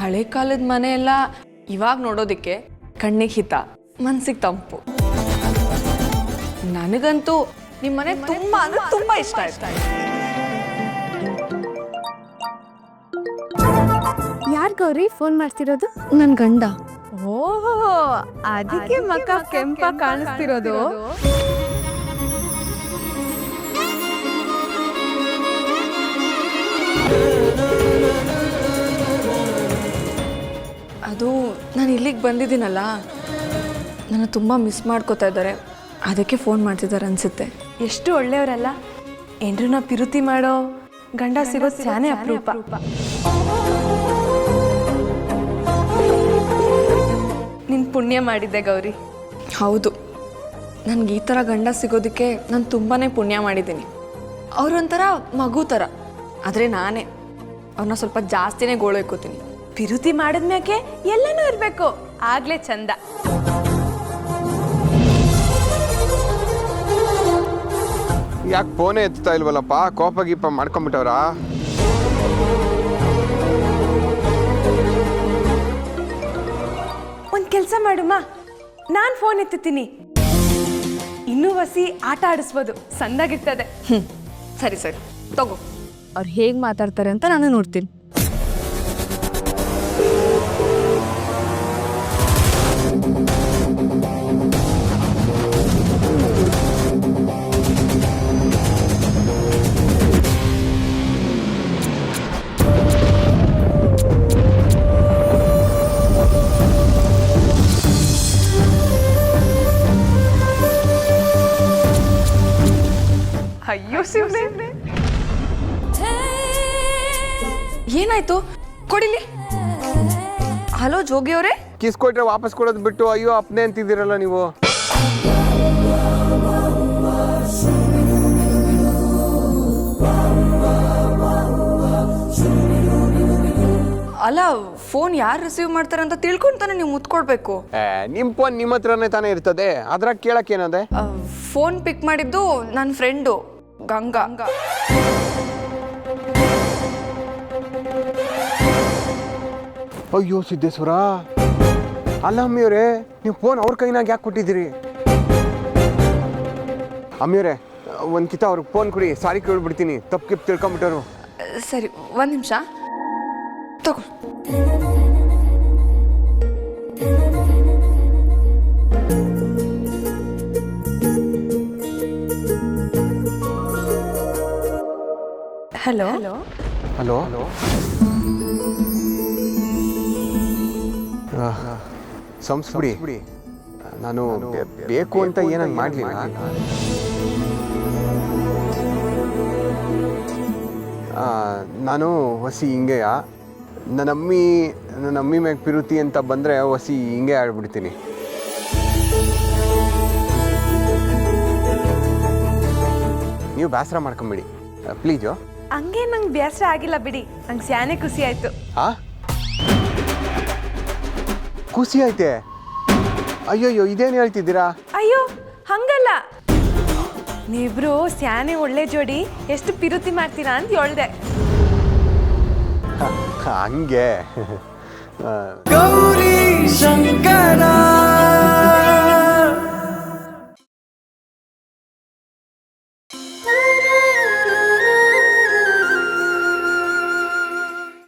ಹಳೆ ಕಾಲದ ಮನೆ ಎಲ್ಲ ಇವಾಗ ನೋಡೋದಕ್ಕೆ ಕಣ್ಣಿಗೆ ಹಿತ ಮನ್ಸಿಗೆ ತಂಪು. ನನಗಂತೂ ನಿಮ್ಮ ಮನೆ ತುಂಬ ಅಂದ್ರೆ ತುಂಬ ಇಷ್ಟ ಇಷ್ಟ ಯಾರ್ ಗೌರಿ ಫೋನ್ ಮಾಡ್ತಿರೋದು? ನನ್ನ ಗಂಡ. ಓ ಅದಕ್ಕೆ ಮಕ್ಕ ಕೆಂಪ ಕಾಣಿಸ್ತಿರೋದು? ಇಲ್ಲಿಗೆ ಬಂದಿದ್ದೀನಲ್ಲ ನನ್ನ ತುಂಬ ಮಿಸ್ ಮಾಡ್ಕೋತಾ ಇದ್ದಾರೆ. ಅದಕ್ಕೆ ಫೋನ್ ಮಾಡ್ತಿದ್ದಾರೆ ಅನ್ಸುತ್ತೆ. ಎಷ್ಟು ಒಳ್ಳೆಯವರಲ್ಲ. ಏನ್ರನ್ನ ಪಿರುತಿ ಮಾಡೋ ಗಂಡ ಸಿಗೋ ಸ್ಯಾನೆ ಅಪರೂಪ. ನಿನ್ ಪುಣ್ಯ ಮಾಡಿದ್ದೆ ಗೌರಿ. ಹೌದು. ನನಗೆ ಈ ಥರ ಗಂಡ ಸಿಗೋದಕ್ಕೆ ನಾನು ತುಂಬಾ ಪುಣ್ಯ ಮಾಡಿದ್ದೀನಿ. ಅವರೊಂಥರ ಮಗು ಥರ ಆದರೆ ನಾನೇ. ಅವ್ರನ್ನ ಸ್ವಲ್ಪ ಜಾಸ್ತಿನೇ ಗೋಳೈಕೋತೀನಿ ಪಿರುತಿ ಮಾಡಿದ್ಮ್ಯಾಕೆ? ಎಲ್ಲನೂ ಇರಬೇಕು. ಆಗ್ಲೇ ಚಂದ. ಯಾಕೆ ಫೋನೇ ಎತ್ತಾ ಇಲ್ವಲ್ಲಪ್ಪ? ಕೋಪ ಗೀಪ ಮಾಡ್ಕೊಂಬಿಟ್ಟವ್ರಾ? ಒಂದ್ ಕೆಲ್ಸ ಮಾಡುಮ್ಮ ನಾನ್ ಫೋನ್ ಎತ್ತುತ್ತೀನಿ. ಇನ್ನೂ ವಸಿ ಆಟ ಆಡಿಸ್ಬೋದು. ಸಂದಾಗಿರ್ತದೆ ಹ್ಞೂ ಸರಿ ಸರಿ. ತಗೋ. ಅವ್ರು ಹೇಗೆ ಮಾತಾಡ್ತಾರೆ ಅಂತ ನಾನು ನೋಡ್ತೀನಿ. ಅಯ್ಯೋ ಏನಾಯ್ತು? ಕೊಡಿಲಿ. ಹಲೋ ಜೋಗಿ ಅವರೇ? ಕಿಸ್ ಕೊಟ್ರೆ ವಾಪಸ್ ಕೊಡೋದು ಬಿಟ್ಟು ಅಯ್ಯೋ ಅಪ್ನೆ ಅಂತಿದ್ದೀರಲ್ಲ ನೀವು. ಅಲ್ಲ ಫೋನ್ ಯಾರು ರಿಸೀವ್ ಮಾಡ್ತಾರೆ ಅಂತ ತಿಳ್ಕೊಂತಾನೆ ನೀವು ಮುತ್ಕೊಡ್ಬೇಕು. ಏ, ನಿಮ್ ಫೋನ್ ನಿಮ್ಮ ಹತ್ರನೇ ತಾನೇ ಇರ್ತದೆ. ಅದ್ರಾಗ ಕೇಳಕ್ ಏನದೆ? ಫೋನ್ ಪಿಕ್ ಮಾಡಿದ್ದು ನನ್ನ ಫ್ರೆಂಡು ಗಂಗಾ. ಅಯ್ಯೋ ಸಿದ್ದೇಶ್ವರ. ಅಲ್ಲ ಅಮ್ಮಿಯವರೇ ನೀವು ಫೋನ್ ಅವ್ರ ಕೈನಾಗ ಯಾಕೆ ಕೊಟ್ಟಿದ್ದೀರಿ? ಅಮ್ಮಿಯವರೇ ಒಂದು ಕಿತ ಅವ್ರಿಗೆ ಫೋನ್ ಕೊಡಿ ಸಾರಿ ಕೇಳ್ಬಿಡ್ತೀನಿ ತಪ್ಪು ಕಿಪ್ ತಿಳ್ಕೊಂಬಿಟ್ಟರು ಸರಿ ಒಂದು ನಿಮಿಷ. ತಗೋ. ಹಲೋ? ಹಲೋ? ಸಂಸ್ಬಿಡಿ. ನಾನು ಬೇಕು ಅಂತ ಏನಾಗಿ ಮಾಡಲಿಲ್ಲ. ನಾನು ಹೊಸಿ ಹಿಂಗೆಯ ನನ್ನ ಅಮ್ಮಿ ನನ್ನ ಅಮ್ಮಿ ಮ್ಯಾಗ ಪಿರುತಿ ಅಂತ ಬಂದರೆ ಹೊಸಿ ಹಿಂಗೆ ಆಡ್ಬಿಡ್ತೀನಿ ನೀವು ಬೇಸರ ಮಾಡ್ಕೊಂಬಿಡಿ. ಪ್ಲೀಜು ಹಂಗೆ ನಂಗೆ ಬೇಸರ ಆಗಿಲ್ಲ ಬಿಡಿ. ನಂಗೆ ಸ್ಯಾನೆ ಖುಷಿ ಆಯ್ತು. ಆ? ಖುಷಿ ಐತೆ ಅಯ್ಯೋಯ್ಯೋ ಇದೇನು ಹೇಳ್ತಿದ್ದೀರಾ? ಅಯ್ಯೋ ಹಂಗಲ್ಲ. ನೀವಿಬ್ರು ಸ್ಯಾನೆ ಒಳ್ಳೆ ಜೋಡಿ ಎಷ್ಟು ಪಿರುತಿ ಮಾಡ್ತೀರಾ ಅಂತ ಹೇಳ್ದೆ. ಹಂಗೆ. ಆ, ಗೌರಿ ಶಂಕರ.